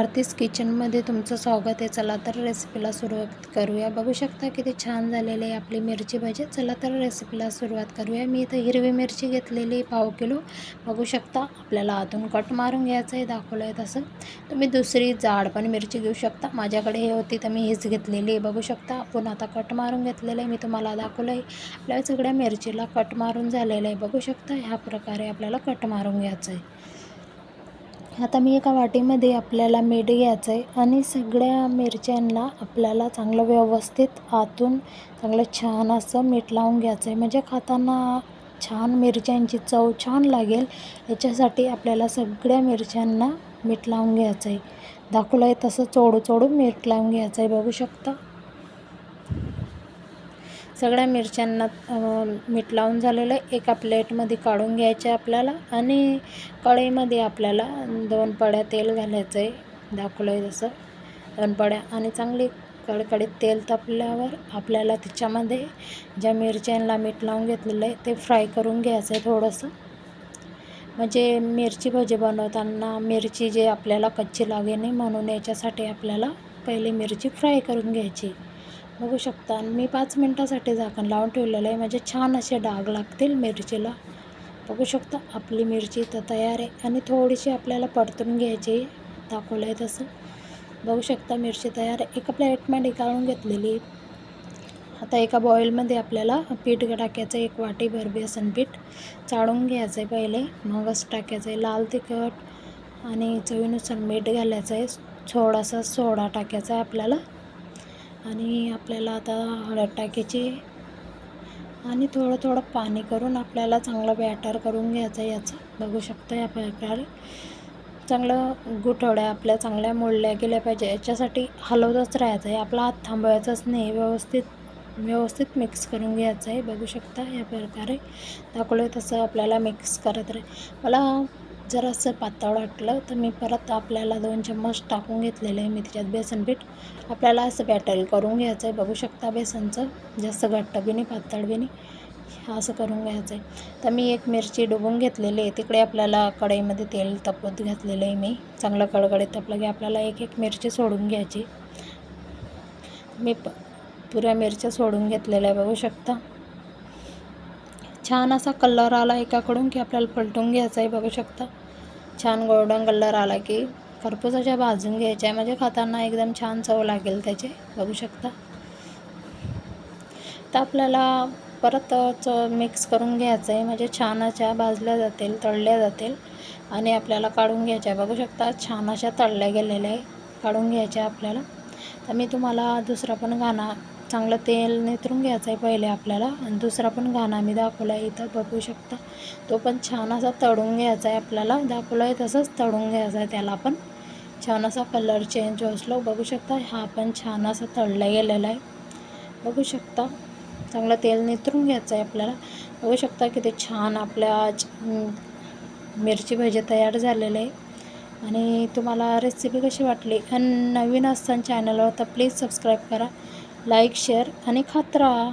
भारतीस किचनमध्ये तुमचं स्वागत आहे. चला तर रेसिपीला सुरुवात करूया. बघू शकता किती छान झालेली आहे आपली मिरची भाजी. चला तर रेसिपीला सुरुवात करूया. मी इथं हिरवी मिरची घेतलेली पाव किलो. बघू शकता आपल्याला आतून कट मारून घ्यायचं आहे दाखवलं आहे तसं. तुम्ही दुसरी जाड पण मिरची घेऊ शकता. माझ्याकडे हे होती तर मी हीच घेतलेली आहे. बघू शकता आपण आता कट मारून घेतलेलं आहे. मी तुम्हाला दाखवलं आहे आपल्या सगळ्या मिरचीला कट मारून झालेलं आहे. बघू शकता ह्या प्रकारे आपल्याला कट मारून घ्यायचं आहे. आता मी एका वाटीमध्ये आपल्याला मीठ घ्यायचं आहे आणि सगळ्या मिरच्यांना आपल्याला चांगलं व्यवस्थित आतून चांगलं छान असं मीठ लावून घ्यायचं आहे म्हणजे खाताना छान मिरच्यांची चव छान लागेल. याच्यासाठी आपल्याला सगळ्या मिरच्यांना मीठ लावून घ्यायचं आहे दाखवलं आहे तसं चोडू चोडू मीठ लावून घ्यायचं आहे बघू शकता. सगळ्या मिरच्यांना मीठ लावून झालेलं आहे. एका प्लेटमध्ये काढून घ्यायचं आहे आपल्याला आणि कढईमध्ये आपल्याला दोन पड्या तेल घालायचं आहे. दाखवलं आहे जसं. दोन पड्या आणि चांगली कडकडीत तेल तापल्यावर आपल्याला त्याच्यामध्ये ज्या मिरच्यांना मीठ लावून घेतलेलं आहे ते फ्राय करून घ्यायचं आहे थोडंसं. म्हणजे मिरची भजी बनवताना मिरची जे आपल्याला कच्ची लागे नाही म्हणून याच्यासाठी आपल्याला पहिले मिरची फ्राय करून घ्यायची. बघू शकता. आणि मी पाच मिनटासाठी झाकण लावून ठेवलेलं आहे. म्हणजे छान असे डाग लागतील मिरचीला. बघू शकता आपली मिरची तर तयार आहे आणि थोडीशी आपल्याला परतून घ्यायची दाखवलं आहे तसं. बघू शकता मिरची तयार आहे. एका प्लेटमध्ये काढून घेतलेली. आता एका बॉईलमध्ये आपल्याला पीठ टाकायचं एक वाटीभर बेसन पीठ चाळून घ्यायचं आहे पहिले. मगच टाकायचं आहे लाल तिखट आणि चवीनुसार मीठ घालायचं आहे थोडासा सोडा टाकायचा आहे आपल्याला. आणि आपल्याला आता हळद टाकायची आणि थोडं थोडं पाणी करून आपल्याला चांगलं बॅटर करून घ्यायचं याचं. बघू शकता या प्रकारे. चांगलं गुठवड्या आपल्या चांगल्या मोडल्या गेल्या पाहिजे. याच्यासाठी हलवतच राहायचं आहे. आपला हात थांबवायचाच नाही. व्यवस्थित व्यवस्थित मिक्स करून घ्यायचं आहे. बघू शकता या प्रकारे. दाखवलं तसं आपल्याला मिक्स करत राहील मला जर असं पातळ वाटलं तर मी परत आपल्याला दोन चम्मच टाकून घेतलेलं आहे. मी त्याच्यात बेसन पीठ आपल्याला असं बॅटल करून घ्यायचं आहे. बघू शकता बेसनचं. जास्त घट्ट बी नाही पातळ बी नाही. असं करून घ्यायचं आहे. तर मी एक मिरची डुबून घेतलेली आहे. तिकडे आपल्याला कढईमध्ये तेल तपत घातलेलं आहे मी. चांगलं कडकडे तपलं की आपल्याला एक एक मिरची सोडून घ्यायची. मी प पुऱ्या मिरच्या सोडून घेतलेल्या आहे बघू शकता. छान असा कलर आला एकाकडून की आपल्याला पलटून घ्यायचा आहे. बघू शकता. छान गोल्डन कलर आला की खरपूस अशा भाजून घ्यायच्या. आहे म्हणजे खाताना एकदम छान चव लागेल त्याचे. बघू शकता. तर आपल्याला परत च मिक्स करून घ्यायचं आहे म्हणजे छान अशा भाजल्या जातील तळल्या जातील. आणि आपल्याला काढून घ्यायच्या. बघू शकता छान अशा तळल्या गेलेल्या आहे. काढून घ्यायच्या आपल्याला. तर मी तुम्हाला दुसरा पण गाणं चांगलं तेल नेतरून घ्यायचं आहे पहिले आपल्याला. आणि दुसरा पण घाणा मी दाखवला आहे इथं बघू शकता. तो पण छान असा तळून घ्यायचा आहे आपल्याला. दाखवला आहे तसंच तळून घ्यायचा आहे त्याला पण. छान असा कलर चेंज असलो बघू शकता हा पण छान असा तळला गेलेला आहे. बघू शकता चांगलं तेल नितरून घ्यायचं आहे आपल्याला. बघू शकता किती छान आपल्या मिरची भजी तयार झालेलं आहे. आणि तुम्हाला रेसिपी कशी वाटली? आणि नवीन असताना चॅनलवर तर प्लीज सबस्क्राईब करा. लाईक शेअर आणि खात राहा